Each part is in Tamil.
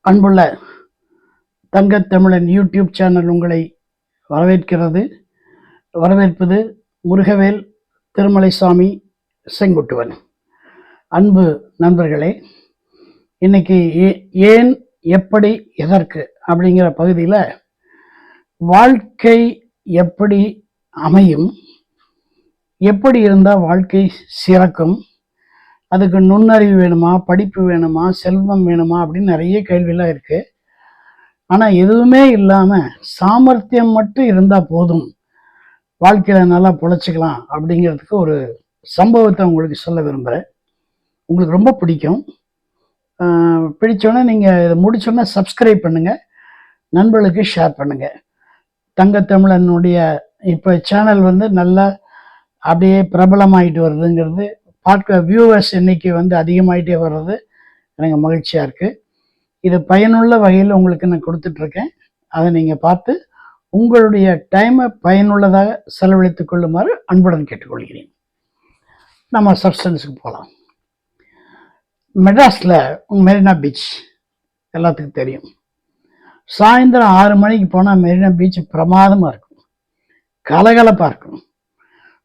அன்புள்ள தங்கத்தமிழன் யூடியூப் சேனல் உங்களை வரவேற்கிறது. வரவேற்பது முருகவேல் திருமலைசாமி செங்குட்டுவன். அன்பு நண்பர்களே இன்னைக்கு ஏ- ஏன் எப்படி எதற்கு அப்படிங்கிற பகுதியில் வாழ்க்கை எப்படி அமையும் எப்படி இருந்தால் வாழ்க்கை சிறக்கும் அதுக்கு நுண்ணறிவு வேணுமா படிப்பு வேணுமா செல்வம் வேணுமா அப்படின்னு நிறைய கேள்வியெல்லாம் இருக்கு. ஆனால் எதுவுமே இல்லாமல் சாமர்த்தியம் மட்டும் இருந்தால் போதும். வாழ்க்கையில் நல்லா பொழைச்சிக்கலாம் அப்படிங்கிறதுக்கு ஒரு சம்பவத்தை உங்களுக்கு சொல்ல விரும்புகிறேன் உங்களுக்கு ரொம்ப பிடிக்கும். பிடிச்சோன்னே நீங்கள் இதை முடிச்சோன்னே சப்ஸ்கிரைப் பண்ணுங்கள் நண்பர்களுக்கு ஷேர் பண்ணுங்கள் தங்கத்தமிழனுடைய இப்போ சேனல் வந்து நல்லா அப்படியே பிரபலமாயிட்டு வருதுங்கிறது பார்க்க வியூவர்ஸ் எண்ணிக்கை வந்து அதிகமாயிட்டே வர்றது எனக்கு மகிழ்ச்சியாக இருக்குது இது பயனுள்ள வகையில் உங்களுக்கு நான் கொடுத்துட்ருக்கேன். அதை நீங்கள் பார்த்து உங்களுடைய டைமை பயனுள்ளதாக செலவழித்துக் கொள்ளுமாறு அன்புடன் கேட்டுக்கொள்கிறேன். நம்ம சப்ஸ்டன்ஸுக்கு போகலாம் மெட்ராஸில் மெரினா பீச் எல்லாத்துக்கும் தெரியும். சாயந்தரம் ஆறு மணிக்கு போனால் மெரினா பீச் பிரமாதமாக இருக்கும். கலகலப்பாக இருக்கும்.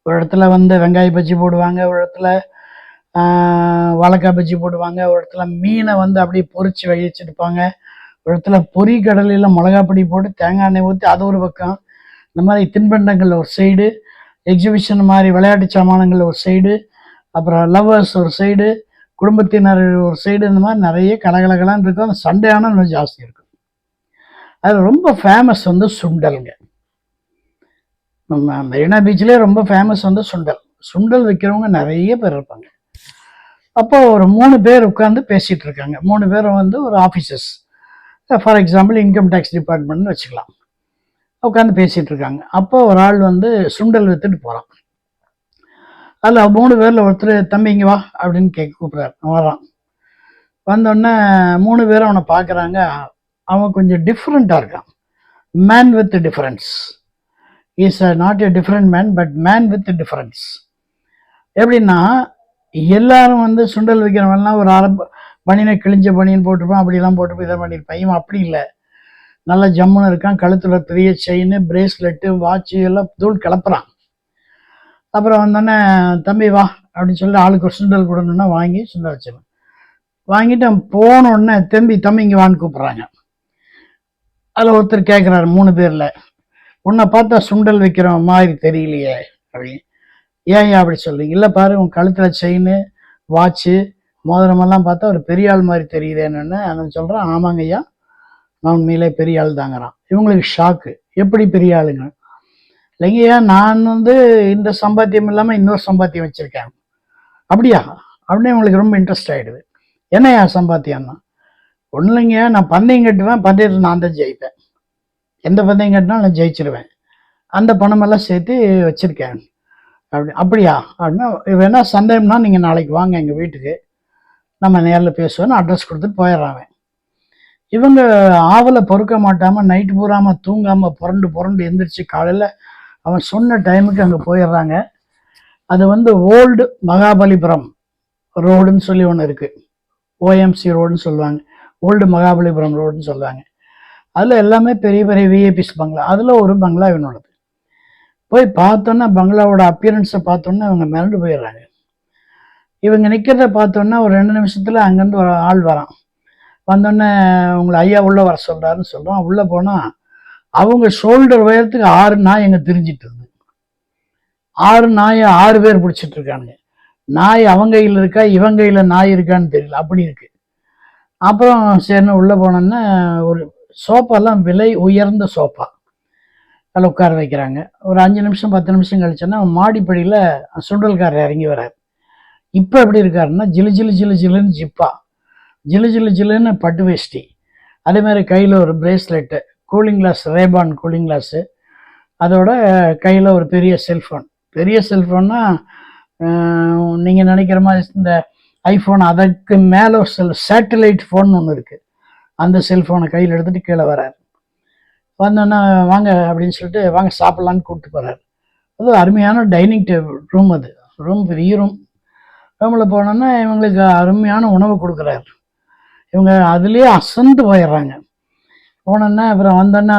ஒரு இடத்துல வந்து வெங்காய பஜ்ஜி போடுவாங்க ஒரு இடத்துல வாழைக்காய் பஜ்ஜி போடுவாங்க. ஒரு இடத்துல மீனை வந்து அப்படியே பொறிச்சு வச்சிருப்பாங்க ஒரு இடத்துல பொரி கடலையில் மிளகா பொடி போட்டு தேங்காய் எண்ணெய் ஊற்றி அது ஒரு பக்கம். இந்த மாதிரி தின்பண்டங்கள் ஒரு சைடு எக்ஸிபிஷன் மாதிரி விளையாட்டு சாமானங்கள் ஒரு சைடு அப்புறம் லவ்வர்ஸ் ஒரு சைடு குடும்பத்தினர் ஒரு சைடு இந்த மாதிரி நிறைய கலகலகலான்னு இருக்கும். அந்த சண்டே ஆனால் இன்னும் ஜாஸ்தி இருக்கும். அது ரொம்ப ஃபேமஸ் வந்து சுண்டலுங்க. நம்ம மெரினா பீச்சிலே ரொம்ப ஃபேமஸ் வந்து சுண்டல். சுண்டல் விற்கிறவங்க நிறைய பேர் இருப்பாங்க. அப்போ ஒரு மூணு பேர் உட்காந்து பேசிகிட்டு இருக்காங்க. மூணு பேரும் வந்து ஒரு officers for example income tax டிபார்ட்மெண்ட்னு வச்சுக்கலாம். உட்காந்து பேசிகிட்டு இருக்காங்க. அப்போ ஒரு ஆள் வந்து சுண்டல் வித்துட்டு போகிறான் அதில் மூணு பேரில் ஒருத்தர் தம்பி இங்கே வா அப்படின்னு கேட்க கூப்பிட்றாரு. வரான் வந்தோடனே மூணு பேரும் அவனை பார்க்குறாங்க அவன் கொஞ்சம் டிஃப்ரெண்ட்டாக இருக்கான். Man with difference is not a different man but man with difference எப்படின்னா எல்லாரும் வந்து சுண்டல் வைக்கிறவன்லாம் ஒரு அரை பனியனை கிழிஞ்ச பனியன் போட்டிருப்பான் அப்படிலாம் போட்டு இதை பண்ணியிருப்பான். இவன் அப்படி இல்லை. நல்ல ஜம்முன்னு இருக்கான் கழுத்தில் பெரிய செயின் பிரேஸ்லெட்டு வாட்சு எல்லாம் தூள் கிளப்புறான். அப்புறம் வந்தோடனே தம்பி வா அப்படின்னு சொல்லி ஆளுக்கு ஒரு சுண்டல் கொடுணுன்னா வாங்கி சுண்டல் வச்சிருவேன் வாங்கிட்டு அவன் போன உடனே தம்பி தம்பி இங்கே வான்னு கூப்பிட்றாங்க. அதில் ஒருத்தர் கேட்குறாரு மூணு பேரில். உன்னை பார்த்தா சுண்டல் வைக்கிற மாதிரி தெரியலையே அப்படின்னு. ஏன் ஏன் அப்படி சொல்றீங்க? இல்லை பாரு உன் கழுத்தில் செயின் வாட்சு மோதிரமெல்லாம் பார்த்தா ஒரு பெரிய ஆள் மாதிரி தெரியுதேன்னு அவன் சொல்கிறான் ஆமாங்க ஐயா நான் உண்மையிலே பெரிய ஆள் தாங்கிறான். இவங்களுக்கு ஷாக்கு எப்படி பெரிய ஆளுங்க? இல்லைங்கய்யா நான் வந்து இந்த சம்பாத்தியம் இல்லாமல் இன்னொரு சம்பாத்தியம் வச்சுருக்கேன். அப்படியா? அப்படின்னு இவங்களுக்கு ரொம்ப இன்ட்ரெஸ்ட் ஆகிடுது என்னையா சம்பாத்தியம்னா? ஒன்றும் இல்லைங்கய்யா நான் பந்தயம் கட்டுவேன் பந்தயத்தில் நான் தான் ஜெயிப்பேன். எந்த பந்தயம் கட்டினாலும் நான் ஜெயிச்சிருவேன். அந்த பணமெல்லாம் சேர்த்து வச்சுருக்கேன். அப்படி அப்படியா? அப்படின்னா வேணா சந்தேகம்னா நீங்கள் நாளைக்கு வாங்க எங்கள் வீட்டுக்கு. நம்ம நேரில் பேசுவோன்னு அட்ரஸ் கொடுத்துட்டு போயிடுறான் அவன். இவங்க ஆவலை பொறுக்க மாட்டாமல் நைட்டு பூராமல் தூங்காமல் புரண்டு புரண்டு எந்திரிச்சு காலையில் அவன் சொன்ன டைமுக்கு அங்கே போயிடுறாங்க. அது வந்து ஓல்டு மகாபலிபுரம் ரோடுன்னு சொல்லி ஒன்று இருக்குது ஓஎம்சி ரோடுன்னு சொல்லுவாங்க. ஓல்டு மகாபலிபுரம் ரோடுன்னு சொல்லுவாங்க. அதில் எல்லாமே பெரிய பெரிய விஐபிஸ் பங்களா. அதில் ஒரு பங்களா இவனோடது போய் பார்த்தோன்னா பங்களாவோட அப்பியரன்ஸை பார்த்தோன்னா இவங்க மிரண்டு போயிடுறாங்க. இவங்க நிற்கிறத பார்த்தோன்னா ஒரு ரெண்டு நிமிஷத்தில் அங்கேருந்து ஒரு ஆள் வரான். வந்தோடனே உங்களை ஐயா உள்ளே வர சொல்கிறாருன்னு சொல்கிறோம் உள்ளே போனால் அவங்க ஷோல்டர் உயரத்துக்கு ஆறு நாய் எங்கே திரிஞ்சிட்டு இருந்து ஆறு நாயை ஆறு பேர் பிடிச்சிட்டு இருக்கானுங்க நாய் அவங்க கையில் இருக்கா இவங்க கையில் நாய் இருக்கான்னு தெரியல. அப்படி இருக்குது அப்புறம் சரின்னு உள்ளே போனோன்னா ஒரு சோஃபாலாம் விலை உயர்ந்த சோஃபா அதில் உட்கார வைக்கிறாங்க. ஒரு அஞ்சு நிமிஷம் பத்து நிமிஷம் கழிச்சோன்னா மாடிப்படியில் சுண்டல்காரர் இறங்கி வரார் இப்போ எப்படி இருக்காருன்னா ஜிலு ஜிலு ஜிலு ஜிலுன்னு ஜிப்பா. ஜிலு ஜிலு ஜிலுன்னு பட்டு வேஷ்டி. அதேமாதிரி கையில் ஒரு bracelet cooling glass Ray Ban cooling glass. அதோட கையில் ஒரு பெரிய செல்ஃபோன். பெரிய செல்ஃபோன்னா நீங்கள் நினைக்கிற மாதிரி இந்த ஐஃபோன் அதற்கு மேலே ஒரு செல் சேட்டலைட் ஃபோன் ஒன்று இருக்குது அந்த செல்ஃபோனை கையில் எடுத்துகிட்டு கீழே வரார். வந்தோன்னா வாங்க அப்படின்னு சொல்லிட்டு வாங்க சாப்பிட்லான்னு கூப்பிட்டு போகிறார் அது அருமையான டைனிங் டேபிள் ரூம் அது. ரூம் பெரிய ரூம் ரூமில் போனோன்னா இவங்களுக்கு அருமையான உணவு கொடுக்குறாரு. இவங்க அதுலேயே அசந்து போயிடுறாங்க. போனோன்னே அப்புறம் வந்தோன்னே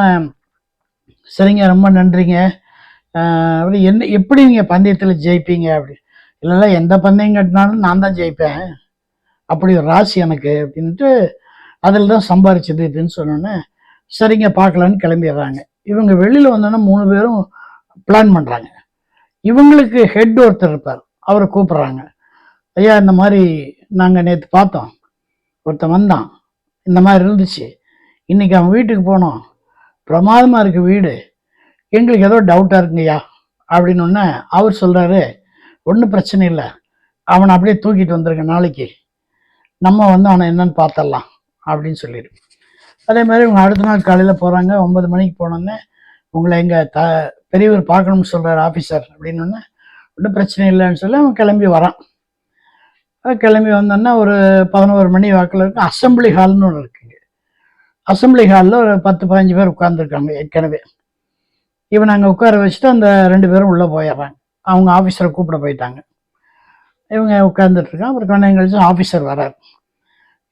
சரிங்க ரொம்ப நன்றிங்க. அப்படி என்ன எப்படி நீங்கள் பந்தயத்தில் ஜெயிப்பீங்க அப்படி? இல்லைல்ல எந்த பந்தயம் கட்டினாலும் நான் தான் ஜெயிப்பேன். அப்படி ஒரு ராசி எனக்கு அப்படின்ட்டு அதில் தான் சம்பாரிச்சது இதுன்னு சொன்னோன்னே சரிங்க பார்க்கலான்னு கிளம்பிடுறாங்க. இவங்க வெளியில் வந்தோன்னே மூணு பேரும் பிளான் பண்ணுறாங்க இவங்களுக்கு ஹெட் ஒருத்தர் இருப்பார். அவரை கூப்பிட்றாங்க. ஐயா இந்த மாதிரி நாங்கள் நேற்று பார்த்தோம். ஒருத்தன் வந்தான். இந்த மாதிரி இருந்துச்சு. இன்றைக்கி அவன் வீட்டுக்கு போனோம். பிரமாதமாக இருக்கு வீடு. எங்களுக்கு ஏதோ டவுட்டாக இருக்குங்கய்யா அப்படின்னு ஒன்று அவர் சொல்கிறாரு ஒன்றும் பிரச்சனை இல்லை. அவனை அப்படியே தூக்கிட்டு வந்திருக்க நாளைக்கு. நம்ம வந்து அவனை என்னன்னு பார்த்தரலாம் அப்படின்னு சொல்லிடு அதே மாதிரி இவங்க அடுத்த நாள் காலையில் போகிறாங்க ஒன்பது மணிக்கு போனோடனே உங்களை எங்கள் த பெரியவர் பார்க்கணும்னு சொல்கிறார் ஆஃபீஸர் அப்படின்னு ஒன்று ஒன்றும் பிரச்சனை இல்லைன்னு சொல்லி அவன் கிளம்பி வரான். கிளம்பி வந்தோன்னா ஒரு பதினோரு மணி வாக்கில் இருக்கு. அசம்பிளி ஹால்னு ஒன்று இருக்குங்க அசம்பிளி ஹாலில் ஒரு பத்து பதினஞ்சு பேர் உட்காந்துருக்காங்க ஏற்கனவே. இவன் அங்கே உட்கார வச்சுட்டு அந்த ரெண்டு பேரும் உள்ளே போயிடுறாங்க. அவங்க ஆஃபீஸரை கூப்பிட போயிட்டாங்க. இவங்க உட்காந்துட்டு இருக்கான் அப்புறம் கொஞ்சம் கழிச்சு ஆஃபீஸர் வரார்.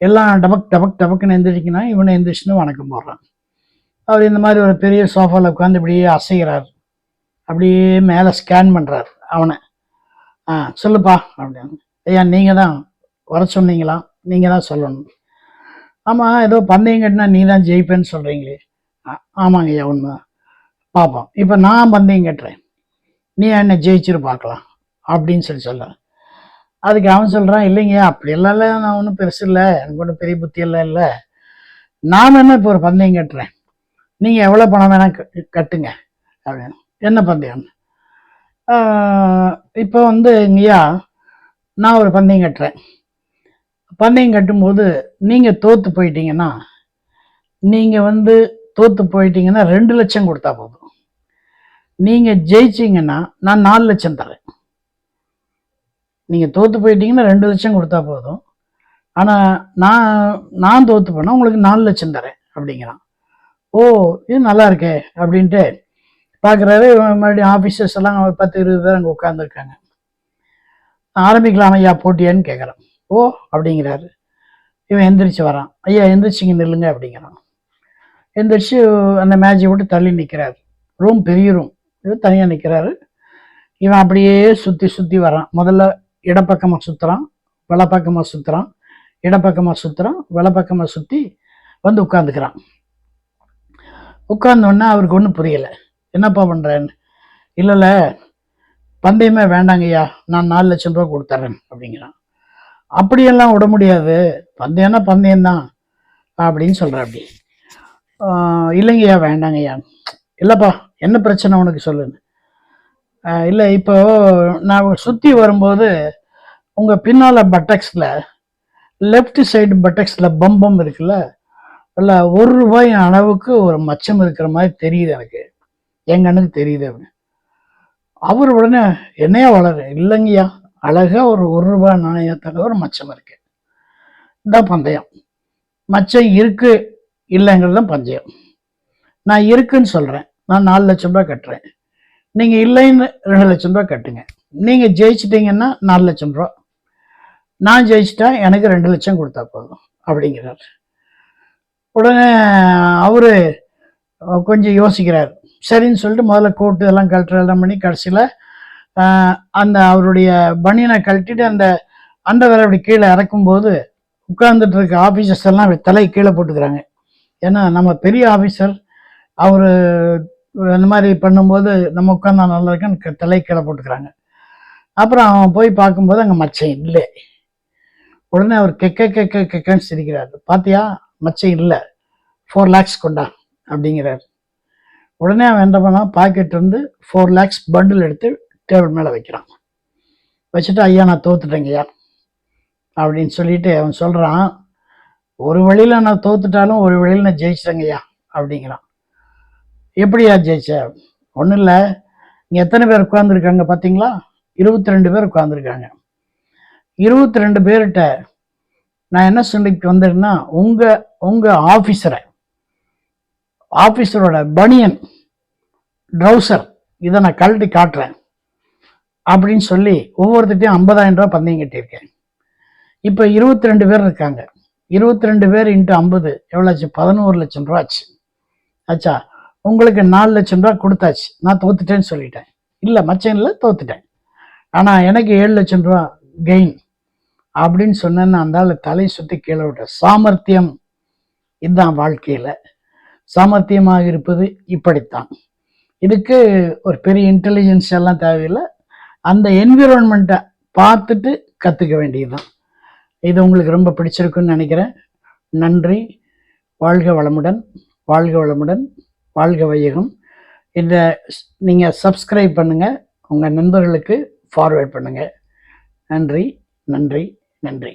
எல்லாம் டபக் டபக் டபக்குன்னு எந்திரிக்கணும் இவனை எந்திரிச்சுன்னு வணக்கம் போடுறான். அவர் இந்த மாதிரி ஒரு பெரிய சோஃபாவில் உட்காந்து இப்படியே அசைகிறார். அப்படியே மேலே ஸ்கேன் பண்ணுறார் அவனை. ஆ சொல்லுப்பா அப்படின்னு ஐயா நீங்கள் தான் வர சொன்னீங்களா? நீங்கள் தான் சொல்லணும். ஆமாம் ஏதோ பந்தயம் கட்டினா நீ தான் ஜெயிப்பேன்னு சொல்கிறீங்களே ஆமாங்க ஐயா உண்மை பார்ப்போம் இப்போ நான் பந்தயம் கட்டுறேன். நீ என்ன ஜெயிச்சிரு பார்க்கலாம். அப்படின்னு சொல்லி சொல்ல அதுக்கு அவன் சொல்கிறான் இல்லைங்க அப்படியெல்லாம் இல்லை நான் ஒன்றும் பெருசு இல்லை எனக்கு ஒன்றும் பெரிய புத்தியெல்லாம் இல்லை. நான் என்ன இப்போ ஒரு பந்தயம் கட்டுறேன்? நீங்கள் எவ்வளோ பணம் வேணால் கட்டுங்க அப்படின்னு. என்ன பந்தயம் இப்போ வந்து இங்கேயா நான் ஒரு பந்தயம் கட்டுறேன். பந்தயம் கட்டும்போது நீங்கள் தோற்று போயிட்டீங்கன்னா நீங்கள் வந்து தோற்று போயிட்டீங்கன்னா ரெண்டு லட்சம் கொடுத்தா போதும். நீங்கள் ஜெயிச்சீங்கன்னா நான் நாலு லட்சம் தரேன். நீங்கள் தோற்று போயிட்டீங்கன்னா ரெண்டு லட்சம் கொடுத்தா போதும். ஆனால் நான் நான் தோற்று போனால் உங்களுக்கு நாலு லட்சம் தரேன் அப்படிங்கிறான். ஓ இது நல்லா இருக்கே அப்படின்ட்டு பார்க்குறாரு மறுபடியும் ஆஃபீஸர்ஸ் எல்லாம் பத்து இருபது பேர் அங்கே உட்காந்துருக்காங்க ஆரம்பிக்கலாம் ஐயா போட்டியான்னு கேட்குறான் ஓ அப்படிங்கிறாரு. இவன் எந்திரிச்சு வரான். ஐயா எந்திரிச்சிங்க நில்லுங்க அப்படிங்கிறான். எந்திரிச்சு அந்த மேட்சை விட்டு தள்ளி நிற்கிறாரு ரூம் பெரிய ரூம் இவர் தனியாக நிற்கிறாரு இவன் அப்படியே சுற்றி சுற்றி வரான். முதல்ல இடப்பக்கமாக சுற்றுறான் வலப்பக்கமாக சுற்றுறான் இடப்பக்கமாக சுற்றுறான் வலப்பக்கமாக சுற்றி வந்து உட்காந்துக்கிறான் உட்கார்ந்தோடனே அவருக்கு ஒன்றும் புரியலை. என்னப்பா பண்ணுறேன்னு இல்லை இல்லை பந்தயமே வேண்டாங்கய்யா நான் நாலு லட்சம் ரூபா கொடுத்துட்றேன் அப்படிங்கிறான். அப்படியெல்லாம் விட முடியாது. பந்தயம்னா பந்தயம்தான் அப்படின்னு சொல்கிறேன் அப்படி. இல்லைங்கய்யா வேண்டாங்கய்யா. இல்லைப்பா என்ன பிரச்சனை உனக்கு சொல்லுன்னு? இல்லை இப்போ நான் சுற்றி வரும்போது உங்கள் பின்னால் பட்டக்ஸில் லெஃப்ட் சைடு பட்டக்ஸில் பம்பம் இருக்குல்ல? இல்லை ஒரு ரூபாய் அளவுக்கு ஒரு மச்சம் இருக்கிற மாதிரி தெரியுது எனக்கு. எங்கள் கண்ணுக்கு தெரியுது அப்படின்னு. அவர் உடனே என்னையா வளரு இல்லைங்கய்யா. அழகாக ஒரு ஒரு ரூபாய் நாணயத்தக்க ஒரு மச்சம் இருக்கு. இதான் பந்தயம். மச்சம் இருக்கு இல்லைங்கிறது தான் பந்தயம். நான் இருக்குன்னு சொல்கிறேன் நான் நாலு லட்சம் ரூபாய் கட்டுறேன். நீங்கள் இல்லைன்னு ரெண்டு லட்சம் ரூபா கட்டுங்க. நீங்கள் ஜெயிச்சிட்டிங்கன்னா நாலு லட்சம் ரூபா. நான் ஜெயிச்சிட்டா எனக்கு ரெண்டு லட்சம் கொடுத்தா போதும் அப்படிங்கிறார். உடனே அவர் கொஞ்சம் யோசிக்கிறார். சரின்னு சொல்லிட்டு முதல்ல கோட்டு எல்லாம் கழட்டுற எல்லாம் பண்ணி கடைசியில் அந்த அவருடைய பனியனை கழட்டிட்டு அந்த அந்த வேலை அப்படி கீழே இறக்கும்போது உட்கார்ந்துட்டு இருக்க ஆஃபீஸர்ஸ் எல்லாம் தலை கீழே போட்டுக்கிறாங்க. ஏன்னா நம்ம பெரிய ஆஃபீஸர் அவர் அந்த மாதிரி பண்ணும்போது நம்ம உட்காந்தா நல்லா இருக்குன்னு தலை கீழே போட்டுக்கிறாங்க. அப்புறம் அவன் போய் பார்க்கும்போது அங்கே மச்சம் இல்லை. உடனே அவர் கெக்க கெக்க கெக்கன்னு சிரிக்கிறார். பாத்தியா? மச்சம் இல்லை. ஃபோர் லேக்ஸ் கொண்டா அப்படிங்கிறார். உடனே அவன் என்ன பண்ணான்? பாக்கெட் வந்து ஃபோர் லேக்ஸ் பண்டில் எடுத்து டேபிள் மேலே வைக்கிறான். வச்சுட்டு ஐயா நான் தோத்துட்டேங்கய்யா அப்படின்னு சொல்லிட்டு அவன் சொல்கிறான் ஒரு வழியில் நான் தோத்துட்டாலும் ஒரு வழியில் நான் ஜெயிச்சிட்டேங்கய்யா அப்படிங்கிறான். எப்படியா ஜெயிச்ச? ஒன்றும் இல்லை. இங்கே எத்தனை பேர் உட்காந்துருக்காங்க பார்த்தீங்களா இருபத்தி ரெண்டு பேர் உட்காந்துருக்காங்க இருபத்தி ரெண்டு பேர்கிட்ட நான் என்ன சொல்லிக்கு வந்தேன்னா உங்கள் உங்கள் ஆஃபீஸரை ஆஃபீஸரோட பனியன் ட்ரௌசர் இதை நான் கழட்டி காட்டுறேன். அப்படின்னு சொல்லி ஒவ்வொருத்திட்டையும் ஐம்பதாயிரம் ரூபா பந்தயம் கட்டியிருக்கேன். இப்போ இருபத்தி ரெண்டு பேர் இருக்காங்க. இருபத்தி ரெண்டு பேர் இன்ட்டு ஐம்பது எவ்வளோ ஆச்சு? பதினோரு லட்சம் ரூபா ஆச்சு. ஆச்சா? உங்களுக்கு நாலு லட்சம் ரூபா கொடுத்தாச்சு. நான் தோத்துட்டேன்னு சொல்லிட்டேன். இல்லை மச்சனில் தோத்துட்டேன். ஆனால் எனக்கு ஏழு லட்சம் ரூபா கெயின் அப்படின்னு சொன்னேன்னு அந்த ஆள் தலை சுற்றி கீழே விட்ட சாமர்த்தியம். இதுதான் வாழ்க்கையில். சாமர்த்தியமாக இருப்பது இப்படித்தான். இதுக்கு ஒரு பெரிய இன்டெலிஜென்ஸ் எல்லாம் தேவையில்லை. அந்த என்விரான்மெண்ட்டை பார்த்துட்டு கற்றுக்க வேண்டியதுதான். இது உங்களுக்கு ரொம்ப பிடிச்சிருக்குன்னு நினைக்கிறேன். நன்றி. வாழ்க வளமுடன். வாழ்க வளமுடன். வாழ்க வையகம். இந்த நீங்கள் சப்ஸ்கிரைப் பண்ணுங்கள் உங்கள் நண்பர்களுக்கு ஃபார்வேர்ட் பண்ணுங்கள் நன்றி நன்றி நன்றி.